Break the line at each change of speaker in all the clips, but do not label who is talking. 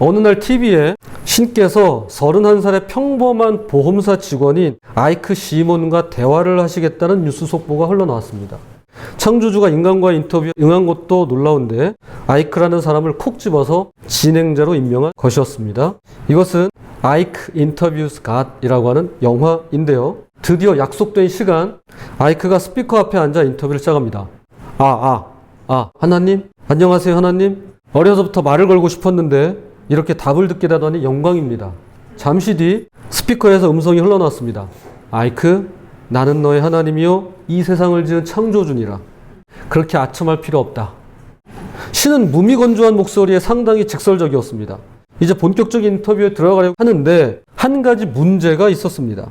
어느 날 TV에 신께서 31살의 평범한 보험사 직원인 아이크 시몬과 대화를 하시겠다는 뉴스 속보가 흘러나왔습니다. 창조주가 인간과의 인터뷰에 응한 것도 놀라운데 아이크라는 사람을 콕 집어서 진행자로 임명한 것이었습니다. 이것은 아이크 인터뷰스 갓이라고 하는 영화인데요. 드디어 약속된 시간 아이크가 스피커 앞에 앉아 인터뷰를 시작합니다. 아, 아, 아, 하나님? 안녕하세요, 하나님? 어려서부터 말을 걸고 싶었는데 이렇게 답을 듣게 되다니 영광입니다. 잠시 뒤 스피커에서 음성이 흘러나왔습니다. 아이크, 나는 너의 하나님이요 이 세상을 지은 창조주니라. 그렇게 아첨할 필요 없다. 신은 무미건조한 목소리에 상당히 직설적이었습니다. 이제 본격적인 인터뷰에 들어가려고 하는데 한 가지 문제가 있었습니다.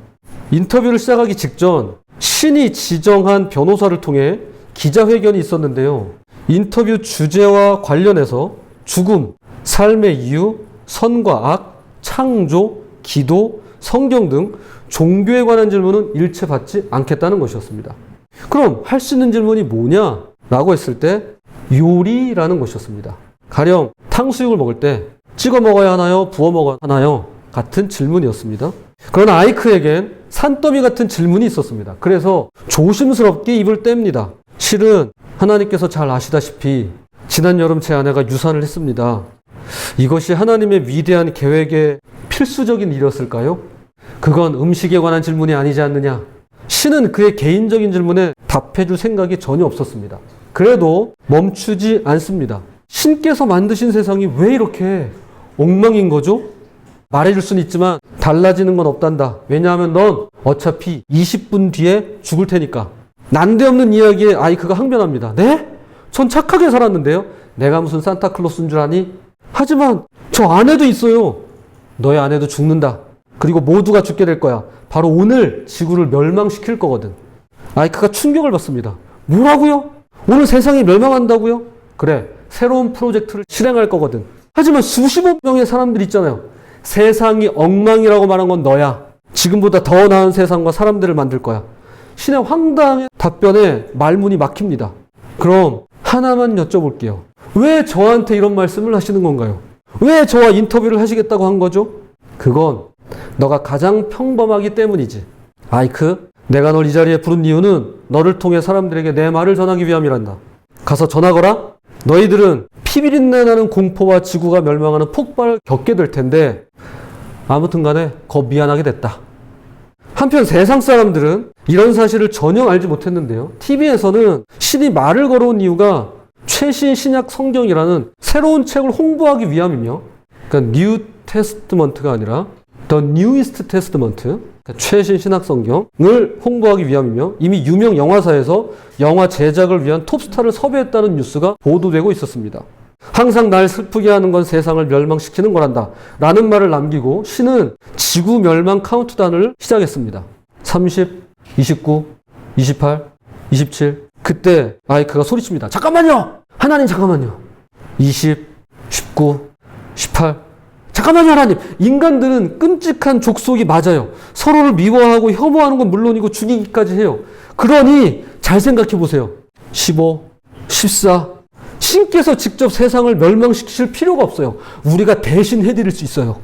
인터뷰를 시작하기 직전 신이 지정한 변호사를 통해 기자회견이 있었는데요. 인터뷰 주제와 관련해서 죽음, 삶의 이유, 선과 악, 창조, 기도, 성경 등 종교에 관한 질문은 일체 받지 않겠다는 것이었습니다. 그럼 할 수 있는 질문이 뭐냐? 라고 했을 때 요리라는 것이었습니다. 가령 탕수육을 먹을 때 찍어 먹어야 하나요? 부어 먹어야 하나요? 같은 질문이었습니다. 그러나 아이크에겐 산더미 같은 질문이 있었습니다. 그래서 조심스럽게 입을 뗍니다. 실은 하나님께서 잘 아시다시피 지난 여름 제 아내가 유산을 했습니다. 이것이 하나님의 위대한 계획의 필수적인 일이었을까요? 그건 음식에 관한 질문이 아니지 않느냐? 신은 그의 개인적인 질문에 답해줄 생각이 전혀 없었습니다. 그래도 멈추지 않습니다. 신께서 만드신 세상이 왜 이렇게 엉망인 거죠? 말해줄 수는 있지만 달라지는 건 없단다. 왜냐하면 넌 어차피 20분 뒤에 죽을 테니까. 난데없는 이야기에 아이크가 항변합니다. 네? 전 착하게 살았는데요. 내가 무슨 산타클로스인 줄 아니? 하지만 저 아내도 있어요. 너의 아내도 죽는다. 그리고 모두가 죽게 될 거야. 바로 오늘 지구를 멸망시킬 거거든. 아이크가 충격을 받습니다. 뭐라고요? 오늘 세상이 멸망한다고요? 그래. 새로운 프로젝트를 실행할 거거든. 하지만 수십억 명의 사람들 있잖아요. 세상이 엉망이라고 말한 건 너야. 지금보다 더 나은 세상과 사람들을 만들 거야. 신의 황당한 답변에 말문이 막힙니다. 그럼 하나만 여쭤볼게요. 왜 저한테 이런 말씀을 하시는 건가요? 왜 저와 인터뷰를 하시겠다고 한 거죠? 그건 너가 가장 평범하기 때문이지. 아이크, 내가 널 이 자리에 부른 이유는 너를 통해 사람들에게 내 말을 전하기 위함이란다. 가서 전하거라. 너희들은 피비린내 나는 공포와 지구가 멸망하는 폭발을 겪게 될 텐데 아무튼 간에 거 미안하게 됐다. 한편 세상 사람들은 이런 사실을 전혀 알지 못했는데요. TV에서는 신이 말을 걸어온 이유가 최신 신약 성경이라는 새로운 책을 홍보하기 위함이며 그러니까 뉴 테스트먼트가 아니라 The Newest Testament 그러니까 최신 신약 성경을 홍보하기 위함이며 이미 유명 영화사에서 영화 제작을 위한 톱스타를 섭외했다는 뉴스가 보도되고 있었습니다. 항상 날 슬프게 하는 건 세상을 멸망시키는 거란다. 라는 말을 남기고 신은 지구 멸망 카운트다운을 시작했습니다. 30, 29, 28, 27. 그때 아이크가 소리칩니다. 잠깐만요! 하나님 잠깐만요. 20, 19, 18. 잠깐만요, 하나님. 인간들은 끔찍한 족속이 맞아요. 서로를 미워하고 혐오하는 건 물론이고 죽이기까지 해요. 그러니 잘 생각해 보세요. 15, 14, 신께서 직접 세상을 멸망시키실 필요가 없어요. 우리가 대신 해드릴 수 있어요.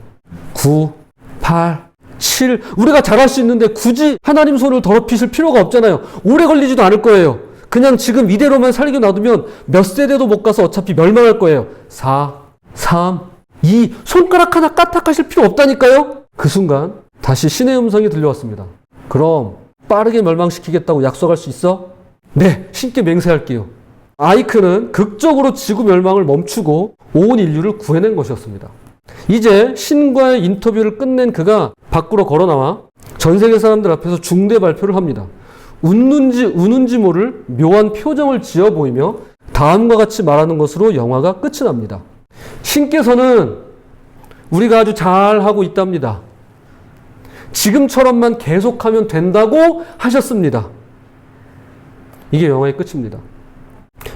9, 8, 7. 우리가 잘할 수 있는데 굳이 하나님 손을 더럽히실 필요가 없잖아요. 오래 걸리지도 않을 거예요. 그냥 지금 이대로만 살게 놔두면 몇 세대도 못 가서 어차피 멸망할 거예요. 4, 3, 2. 손가락 하나 까딱하실 필요 없다니까요? 그 순간 다시 신의 음성이 들려왔습니다. 그럼 빠르게 멸망시키겠다고 약속할 수 있어? 네, 신께 맹세할게요. 아이크는 극적으로 지구 멸망을 멈추고 온 인류를 구해낸 것이었습니다. 이제 신과의 인터뷰를 끝낸 그가 밖으로 걸어 나와 전 세계 사람들 앞에서 중대 발표를 합니다. 웃는지 우는지 모를 묘한 표정을 지어 보이며 다음과 같이 말하는 것으로 영화가 끝이 납니다. 신께서는 우리가 아주 잘 하고 있답니다. 지금처럼만 계속하면 된다고 하셨습니다. 이게 영화의 끝입니다.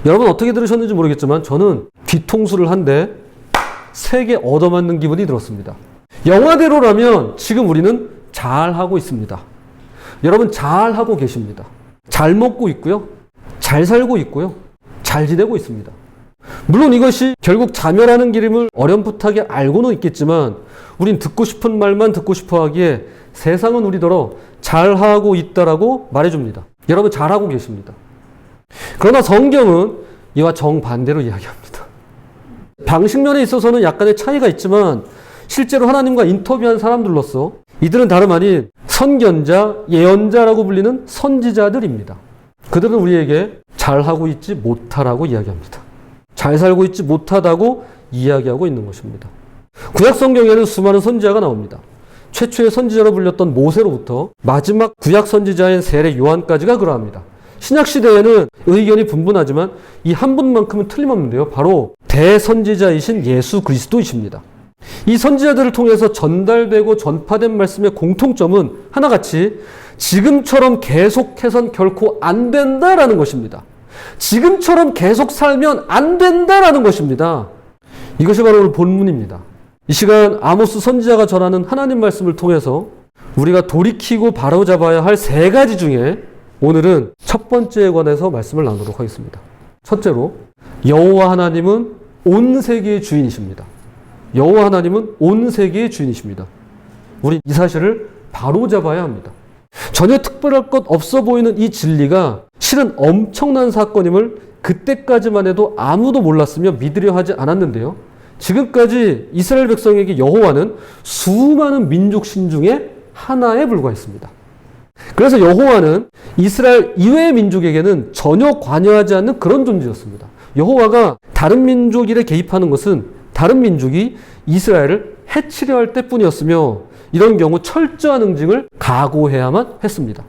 여러분 어떻게 들으셨는지 모르겠지만 저는 뒤통수를 한대 세게 얻어맞는 기분이 들었습니다. 영화대로라면 지금 우리는 잘 하고 있습니다. 여러분 잘 하고 계십니다. 잘 먹고 있고요. 잘 살고 있고요. 잘 지내고 있습니다. 물론 이것이 결국 자멸하는 길임을 어렴풋하게 알고는 있겠지만 우린 듣고 싶은 말만 듣고 싶어 하기에 세상은 우리더러 잘하고 있다라고 말해줍니다. 여러분 잘하고 계십니다. 그러나 성경은 이와 정반대로 이야기합니다. 방식면에 있어서는 약간의 차이가 있지만 실제로 하나님과 인터뷰한 사람들로서 이들은 다름 아닌 선견자, 예언자라고 불리는 선지자들입니다. 그들은 우리에게 잘하고 있지 못하라고 이야기합니다. 잘 살고 있지 못하다고 이야기하고 있는 것입니다. 구약 성경에는 수많은 선지자가 나옵니다. 최초의 선지자로 불렸던 모세로부터 마지막 구약 선지자인 세례 요한까지가 그러합니다. 신약 시대에는 의견이 분분하지만 이 한 분만큼은 틀림없는데요. 바로 대선지자이신 예수 그리스도이십니다. 이 선지자들을 통해서 전달되고 전파된 말씀의 공통점은 하나같이 지금처럼 계속해선 결코 안 된다라는 것입니다. 지금처럼 계속 살면 안 된다라는 것입니다. 이것이 바로 오늘 본문입니다. 이 시간 아모스 선지자가 전하는 하나님 말씀을 통해서 우리가 돌이키고 바로잡아야 할 세 가지 중에 오늘은 첫 번째에 관해서 말씀을 나누도록 하겠습니다. 첫째로 여호와 하나님은 온 세계의 주인이십니다. 여호와 하나님은 온 세계의 주인이십니다. 우리 이 사실을 바로잡아야 합니다. 전혀 특별할 것 없어 보이는 이 진리가 실은 엄청난 사건임을 그때까지만 해도 아무도 몰랐으며 믿으려 하지 않았는데요. 지금까지 이스라엘 백성에게 여호와는 수많은 민족 신 중에 하나에 불과했습니다. 그래서 여호와는 이스라엘 이외의 민족에게는 전혀 관여하지 않는 그런 존재였습니다. 여호와가 다른 민족 일에 개입하는 것은 다른 민족이 이스라엘을 해치려 할 때뿐이었으며 이런 경우 철저한 응징을 각오해야만 했습니다.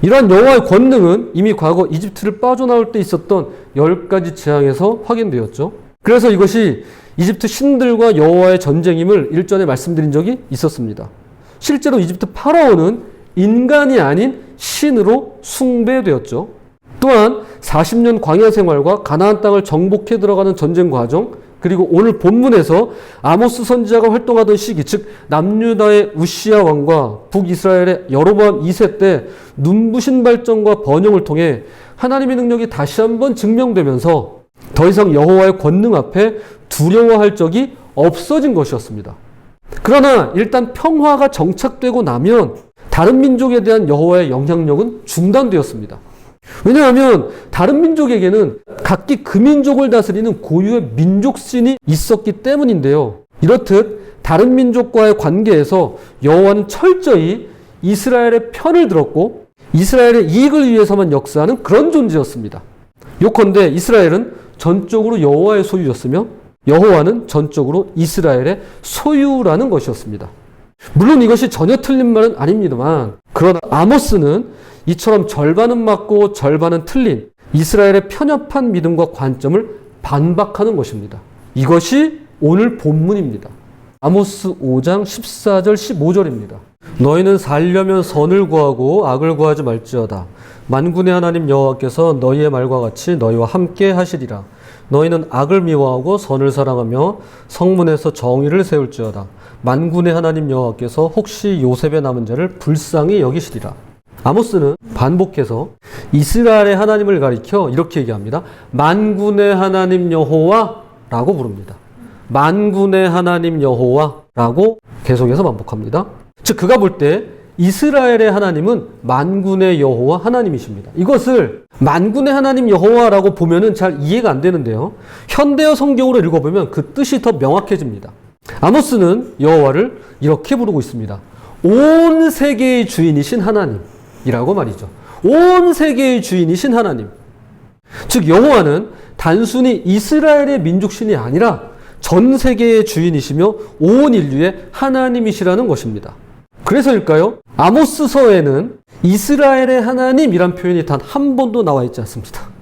이러한 여호와의 권능은 이미 과거 이집트를 빠져나올 때 있었던 열 가지 재앙에서 확인되었죠. 그래서 이것이 이집트 신들과 여호와의 전쟁임을 일전에 말씀드린 적이 있었습니다. 실제로 이집트 파라오는 인간이 아닌 신으로 숭배되었죠. 또한 40년 광야 생활과 가나안 땅을 정복해 들어가는 전쟁 과정, 그리고 오늘 본문에서 아모스 선지자가 활동하던 시기, 즉 남유다의 우시아 왕과 북이스라엘의 여로보암 2세 때 눈부신 발전과 번영을 통해 하나님의 능력이 다시 한번 증명되면서 더 이상 여호와의 권능 앞에 두려워할 적이 없어진 것이었습니다. 그러나 일단 평화가 정착되고 나면 다른 민족에 대한 여호와의 영향력은 중단되었습니다. 왜냐하면 다른 민족에게는 각기 그 민족을 다스리는 고유의 민족신이 있었기 때문인데요. 이렇듯 다른 민족과의 관계에서 여호와는 철저히 이스라엘의 편을 들었고 이스라엘의 이익을 위해서만 역사하는 그런 존재였습니다. 요컨대 이스라엘은 전적으로 여호와의 소유였으며 여호와는 전적으로 이스라엘의 소유라는 것이었습니다. 물론 이것이 전혀 틀린 말은 아닙니다만 그러나 아모스는 이처럼 절반은 맞고 절반은 틀린 이스라엘의 편협한 믿음과 관점을 반박하는 것입니다. 이것이 오늘 본문입니다. 아모스 5장 14절 15절입니다. 너희는 살려면 선을 구하고 악을 구하지 말지어다. 만군의 하나님 여호와께서 너희의 말과 같이 너희와 함께 하시리라. 너희는 악을 미워하고 선을 사랑하며 성문에서 정의를 세울지어다. 만군의 하나님 여호와께서 혹시 요셉의 남은 자를 불쌍히 여기시리라. 아모스는 반복해서 이스라엘의 하나님을 가리켜 이렇게 얘기합니다. 만군의 하나님 여호와라고 부릅니다. 만군의 하나님 여호와라고 계속해서 반복합니다. 즉 그가 볼 때 이스라엘의 하나님은 만군의 여호와 하나님이십니다. 이것을 만군의 하나님 여호와라고 보면은 잘 이해가 안 되는데요. 현대어 성경으로 읽어보면 그 뜻이 더 명확해집니다. 아모스는 여호와를 이렇게 부르고 있습니다. 온 세계의 주인이신 하나님이라고 말이죠. 온 세계의 주인이신 하나님. 즉 여호와는 단순히 이스라엘의 민족신이 아니라 전 세계의 주인이시며 온 인류의 하나님이시라는 것입니다. 그래서일까요? 아모스서에는 이스라엘의 하나님이란 표현이 단 한 번도 나와 있지 않습니다.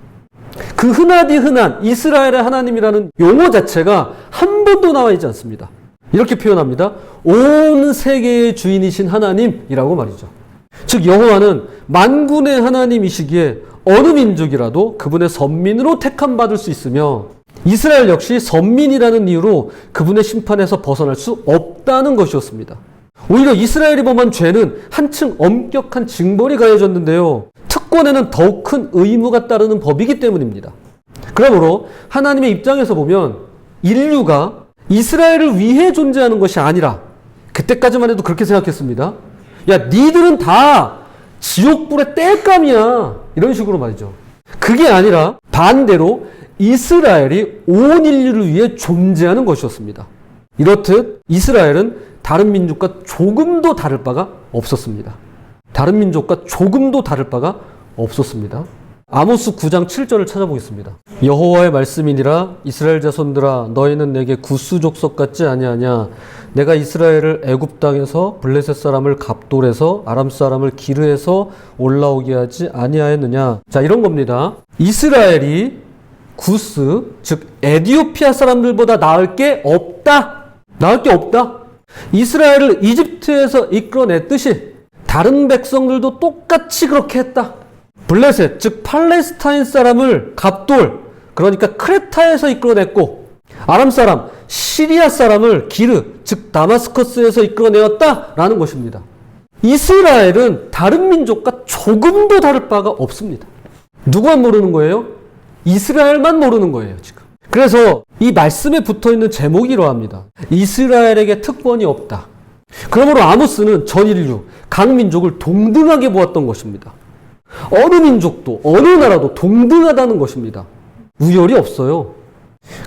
그 흔하디 흔한 이스라엘의 하나님이라는 용어 자체가 한 번도 나와 있지 않습니다. 이렇게 표현합니다. 온 세계의 주인이신 하나님이라고 말이죠. 즉 여호와는 만군의 하나님이시기에 어느 민족이라도 그분의 선민으로 택함 받을 수 있으며 이스라엘 역시 선민이라는 이유로 그분의 심판에서 벗어날 수 없다는 것이었습니다. 오히려 이스라엘이 범한 죄는 한층 엄격한 징벌이 가해졌는데요. 특권에는 더욱 큰 의무가 따르는 법이기 때문입니다. 그러므로 하나님의 입장에서 보면 인류가 이스라엘을 위해 존재하는 것이 아니라 그때까지만 해도 그렇게 생각했습니다. 야, 니들은 다 지옥불의 땔감이야. 이런 식으로 말이죠. 그게 아니라 반대로 이스라엘이 온 인류를 위해 존재하는 것이었습니다. 이렇듯 이스라엘은 다른 민족과 조금도 다를 바가 없었습니다. 다른 민족과 조금도 다를 바가 없었습니다. 아모스 9장 7절을 찾아보겠습니다. 여호와의 말씀이니라 이스라엘 자손들아 너희는 내게 구스 족속 같지 아니하냐 내가 이스라엘을 애굽 땅에서 블레셋 사람을 갑돌에서 아람 사람을 기르에서 올라오게 하지 아니하였느냐 자 이런 겁니다. 이스라엘이 구스 즉 에디오피아 사람들보다 나을 게 없다. 나을 게 없다. 이스라엘을 이집트에서 이끌어냈듯이 다른 백성들도 똑같이 그렇게 했다. 블레셋, 즉 팔레스타인 사람을 갑돌, 그러니까 크레타에서 이끌어냈고 아람 사람, 시리아 사람을 기르, 즉 다마스커스에서 이끌어내었다라는 것입니다. 이스라엘은 다른 민족과 조금도 다를 바가 없습니다. 누구만 모르는 거예요? 이스라엘만 모르는 거예요, 지금. 그래서 이 말씀에 붙어 있는 제목이 이러합니다. 이스라엘에게 특권이 없다. 그러므로 아모스는 전 인류, 각 민족을 동등하게 보았던 것입니다. 어느 민족도, 어느 나라도 동등하다는 것입니다. 우열이 없어요.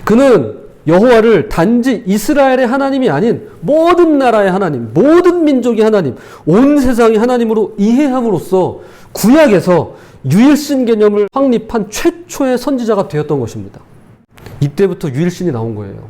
그는 여호와를 단지 이스라엘의 하나님이 아닌 모든 나라의 하나님, 모든 민족의 하나님, 온 세상의 하나님으로 이해함으로써 구약에서 유일신 개념을 확립한 최초의 선지자가 되었던 것입니다. 이때부터 유일신이 나온 거예요.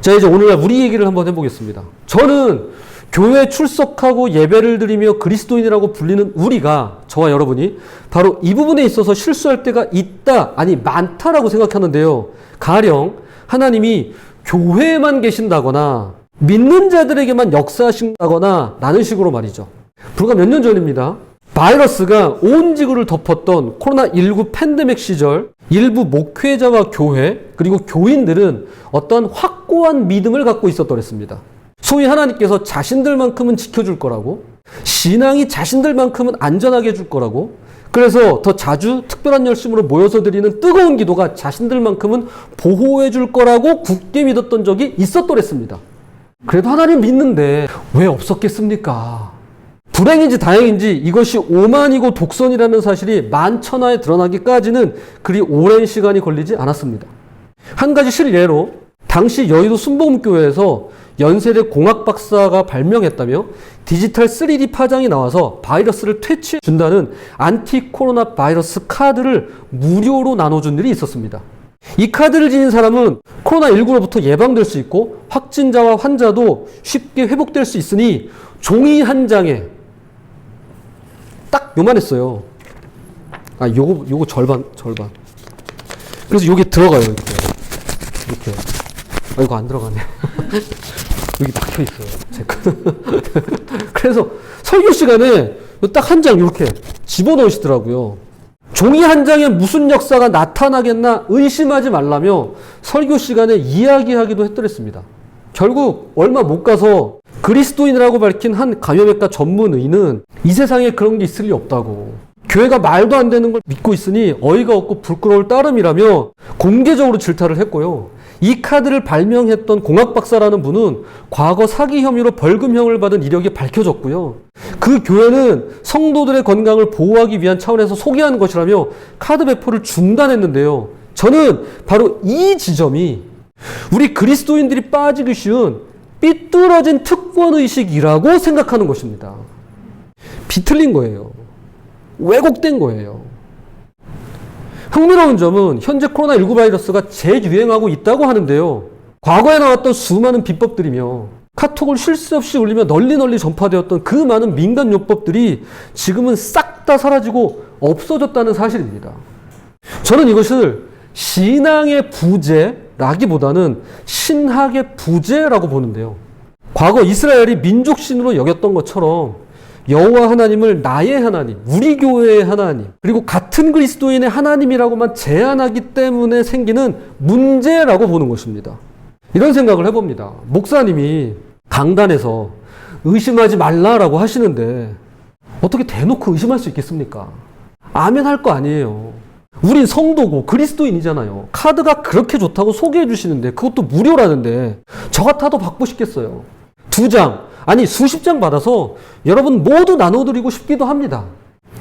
자, 이제 오늘날 우리 얘기를 한번 해보겠습니다. 저는 교회 출석하고 예배를 드리며 그리스도인이라고 불리는 우리가, 저와 여러분이 바로 이 부분에 있어서 실수할 때가 있다, 아니, 많다라고 생각하는데요. 가령 하나님이 교회에만 계신다거나 믿는 자들에게만 역사하신다거나 라는 식으로 말이죠. 불과 몇 년 전입니다. 바이러스가 온 지구를 덮었던 코로나19 팬데믹 시절 일부 목회자와 교회 그리고 교인들은 어떤 확고한 믿음을 갖고 있었더랬습니다. 소위 하나님께서 자신들만큼은 지켜줄 거라고 신앙이 자신들만큼은 안전하게 해줄 거라고 그래서 더 자주 특별한 열심으로 모여서 드리는 뜨거운 기도가 자신들만큼은 보호해 줄 거라고 굳게 믿었던 적이 있었더랬습니다. 그래도 하나님 믿는데 왜 없었겠습니까? 불행인지 다행인지 이것이 오만이고 독선이라는 사실이 만천하에 드러나기까지는 그리 오랜 시간이 걸리지 않았습니다. 한 가지 실예로 당시 여의도 순복음교회에서 연세대 공학 박사가 발명했다며 디지털 3D 파장이 나와서 바이러스를 퇴치해 준다는 안티 코로나 바이러스 카드를 무료로 나눠준 일이 있었습니다. 이 카드를 지닌 사람은 코로나19로부터 예방될 수 있고 확진자와 환자도 쉽게 회복될 수 있으니 종이 한 장에 딱 요만했어요. 아, 요거, 요거 절반, 절반. 그래서 요게 들어가요, 이렇게. 이렇게. 아, 이거 안 들어가네. 여기 박혀 있어요. 제 거. 그래서 설교 시간에 딱 한 장 이렇게 집어넣으시더라고요. 종이 한 장에 무슨 역사가 나타나겠나 의심하지 말라며 설교 시간에 이야기하기도 했더랬습니다. 결국 얼마 못 가서 그리스도인이라고 밝힌 한 감염외과 전문의는 이 세상에 그런 게 있을 리 없다고. 교회가 말도 안 되는 걸 믿고 있으니 어이가 없고 부끄러울 따름이라며 공개적으로 질타를 했고요. 이 카드를 발명했던 공학 박사라는 분은 과거 사기 혐의로 벌금형을 받은 이력이 밝혀졌고요. 그 교회는 성도들의 건강을 보호하기 위한 차원에서 소개한 것이라며 카드 배포를 중단했는데요. 저는 바로 이 지점이 우리 그리스도인들이 빠지기 쉬운 삐뚤어진 특권 의식이라고 생각하는 것입니다. 비틀린 거예요. 왜곡된 거예요. 흥미로운 점은 현재 코로나19 바이러스가 재유행하고 있다고 하는데요. 과거에 나왔던 수많은 비법들이며 카톡을 쉴 새 없이 울리며 널리 널리 전파되었던 그 많은 민간 요법들이 지금은 싹 다 사라지고 없어졌다는 사실입니다. 저는 이것을 신앙의 부재라기보다는 신학의 부재라고 보는데요. 과거 이스라엘이 민족신으로 여겼던 것처럼 여호와 하나님을 나의 하나님, 우리 교회의 하나님, 그리고 같은 그리스도인의 하나님이라고만 제안하기 때문에 생기는 문제라고 보는 것입니다. 이런 생각을 해봅니다. 목사님이 강단에서 의심하지 말라라고 하시는데 어떻게 대놓고 의심할 수 있겠습니까? 아멘 할 거 아니에요. 우린 성도고 그리스도인이잖아요. 카드가 그렇게 좋다고 소개해 주시는데 그것도 무료라는데 저 같아도 받고 싶겠어요. 두 장, 아니 수십 장 받아서 여러분 모두 나눠드리고 싶기도 합니다.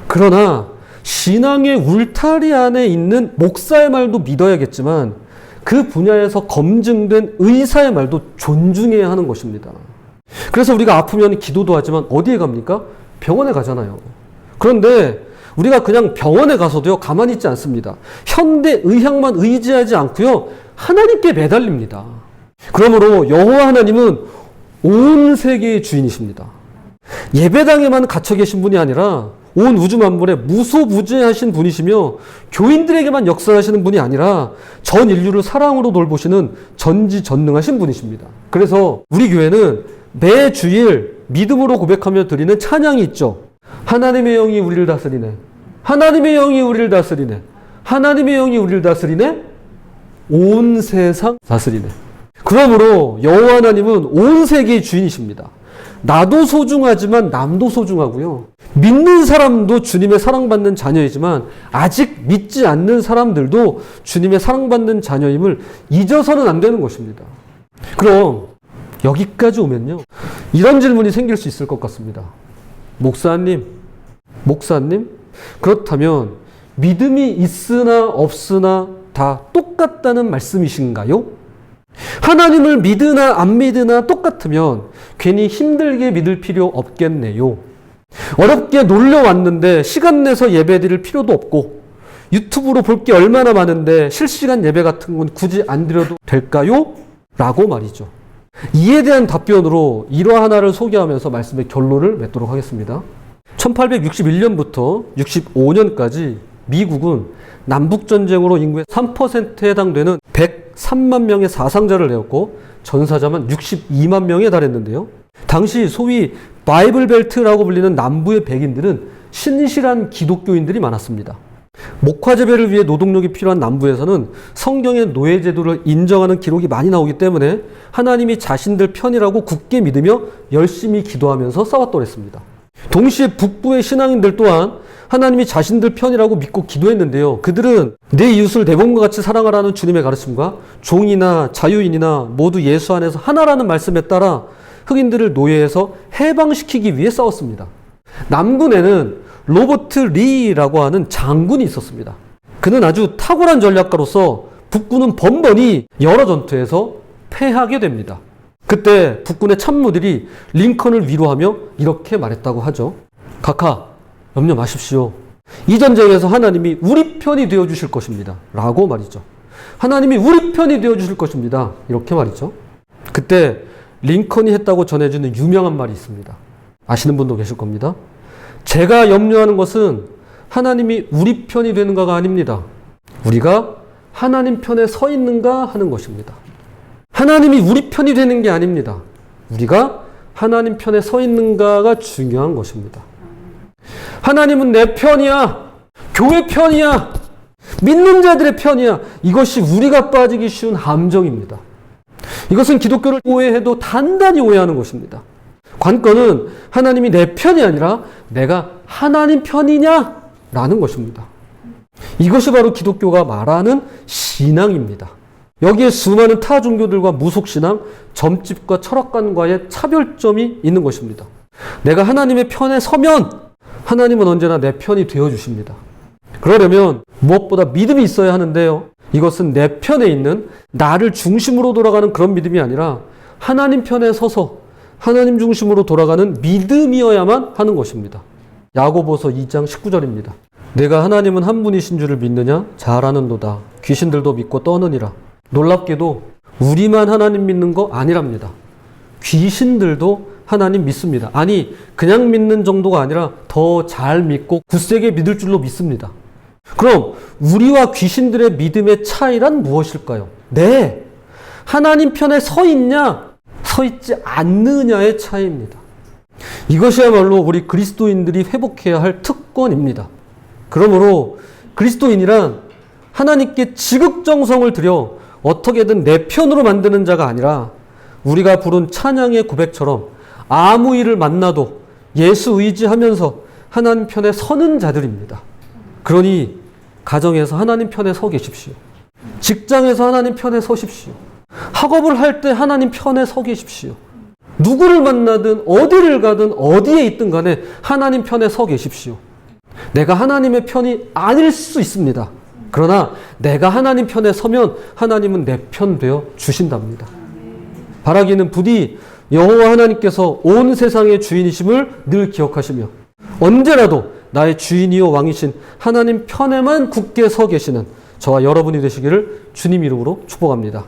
그러나 신앙의 울타리 안에 있는 목사의 말도 믿어야겠지만 그 분야에서 검증된 의사의 말도 존중해야 하는 것입니다. 그래서 우리가 아프면 기도도 하지만 어디에 갑니까? 병원에 가잖아요. 그런데 우리가 그냥 병원에 가서도요, 가만히 있지 않습니다. 현대 의학만 의지하지 않고요, 하나님께 매달립니다. 그러므로 여호와 하나님은 온 세계의 주인이십니다. 예배당에만 갇혀 계신 분이 아니라 온 우주 만물에 무소부재하신 분이시며 교인들에게만 역사하시는 분이 아니라 전 인류를 사랑으로 돌보시는 전지전능하신 분이십니다. 그래서 우리 교회는 매 주일 믿음으로 고백하며 드리는 찬양이 있죠. 하나님의 영이 우리를 다스리네. 하나님의 영이 우리를 다스리네. 하나님의 영이 우리를 다스리네. 온 세상 다스리네. 그러므로 여호와 하나님은 온 세계의 주인이십니다. 나도 소중하지만 남도 소중하고요. 믿는 사람도 주님의 사랑받는 자녀이지만 아직 믿지 않는 사람들도 주님의 사랑받는 자녀임을 잊어서는 안 되는 것입니다. 그럼 여기까지 오면요. 이런 질문이 생길 수 있을 것 같습니다. 목사님, 목사님, 그렇다면 믿음이 있으나 없으나 다 똑같다는 말씀이신가요? 하나님을 믿으나 안 믿으나 똑같으면 괜히 힘들게 믿을 필요 없겠네요. 어렵게 놀러 왔는데 시간 내서 예배 드릴 필요도 없고 유튜브로 볼 게 얼마나 많은데 실시간 예배 같은 건 굳이 안 드려도 될까요? 라고 말이죠. 이에 대한 답변으로 일화 하나를 소개하면서 말씀의 결론을 맺도록 하겠습니다. 1861년부터 65년까지 미국은 남북전쟁으로 인구의 3%에 해당되는 103만 명의 사상자를 내었고 전사자만 62만 명에 달했는데요. 당시 소위 바이블 벨트라고 불리는 남부의 백인들은 신실한 기독교인들이 많았습니다. 목화재배를 위해 노동력이 필요한 남부에서는 성경의 노예제도를 인정하는 기록이 많이 나오기 때문에 하나님이 자신들 편이라고 굳게 믿으며 열심히 기도하면서 싸웠더랬습니다. 동시에 북부의 신앙인들 또한 하나님이 자신들 편이라고 믿고 기도했는데요. 그들은 내 이웃을 내 몸과 같이 사랑하라는 주님의 가르침과 종이나 자유인이나 모두 예수 안에서 하나라는 말씀에 따라 흑인들을 노예에서 해방시키기 위해 싸웠습니다. 남군에는 로버트 리라고 하는 장군이 있었습니다. 그는 아주 탁월한 전략가로서 북군은 번번이 여러 전투에서 패하게 됩니다. 그때 북군의 참모들이 링컨을 위로하며 이렇게 말했다고 하죠. 카카, 염려 마십시오. 이 전쟁에서 하나님이 우리 편이 되어 주실 것입니다. 라고 말이죠. 하나님이 우리 편이 되어 주실 것입니다. 이렇게 말이죠. 그때 링컨이 했다고 전해지는 유명한 말이 있습니다. 아시는 분도 계실 겁니다. 제가 염려하는 것은 하나님이 우리 편이 되는가가 아닙니다. 우리가 하나님 편에 서 있는가 하는 것입니다. 하나님이 우리 편이 되는 게 아닙니다. 우리가 하나님 편에 서 있는가가 중요한 것입니다. 하나님은 내 편이야. 교회 편이야. 믿는 자들의 편이야. 이것이 우리가 빠지기 쉬운 함정입니다. 이것은 기독교를 오해해도 단단히 오해하는 것입니다. 관건은 하나님이 내 편이 아니라 내가 하나님 편이냐? 라는 것입니다. 이것이 바로 기독교가 말하는 신앙입니다. 여기에 수많은 타 종교들과 무속신앙, 점집과 철학관과의 차별점이 있는 것입니다. 내가 하나님의 편에 서면 하나님은 언제나 내 편이 되어 주십니다. 그러려면 무엇보다 믿음이 있어야 하는데요. 이것은 내 편에 있는 나를 중심으로 돌아가는 그런 믿음이 아니라 하나님 편에 서서 하나님 중심으로 돌아가는 믿음이어야만 하는 것입니다. 야고보서 2장 19절입니다. 내가 하나님은 한 분이신 줄을 믿느냐? 잘 아는도다. 귀신들도 믿고 떠느니라. 놀랍게도 우리만 하나님 믿는 거 아니랍니다. 귀신들도 하나님 믿습니다. 아니, 그냥 믿는 정도가 아니라 더 잘 믿고 굳세게 믿을 줄로 믿습니다. 그럼 우리와 귀신들의 믿음의 차이란 무엇일까요? 네. 하나님 편에 서 있냐, 서 있지 않느냐의 차이입니다. 이것이야말로 우리 그리스도인들이 회복해야 할 특권입니다. 그러므로 그리스도인이란 하나님께 지극정성을 들여 어떻게든 내 편으로 만드는 자가 아니라 우리가 부른 찬양의 고백처럼 아무 일을 만나도 예수 의지하면서 하나님 편에 서는 자들입니다. 그러니 가정에서 하나님 편에 서 계십시오. 직장에서 하나님 편에 서십시오. 학업을 할 때 하나님 편에 서 계십시오. 누구를 만나든 어디를 가든 어디에 있든 간에 하나님 편에 서 계십시오. 내가 하나님의 편이 아닐 수 있습니다. 그러나 내가 하나님 편에 서면 하나님은 내 편 되어 주신답니다. 바라기는 부디 여호와 하나님께서 온 세상의 주인이심을 늘 기억하시며 언제라도 나의 주인이요 왕이신 하나님 편에만 굳게 서 계시는 저와 여러분이 되시기를 주님 이름으로 축복합니다.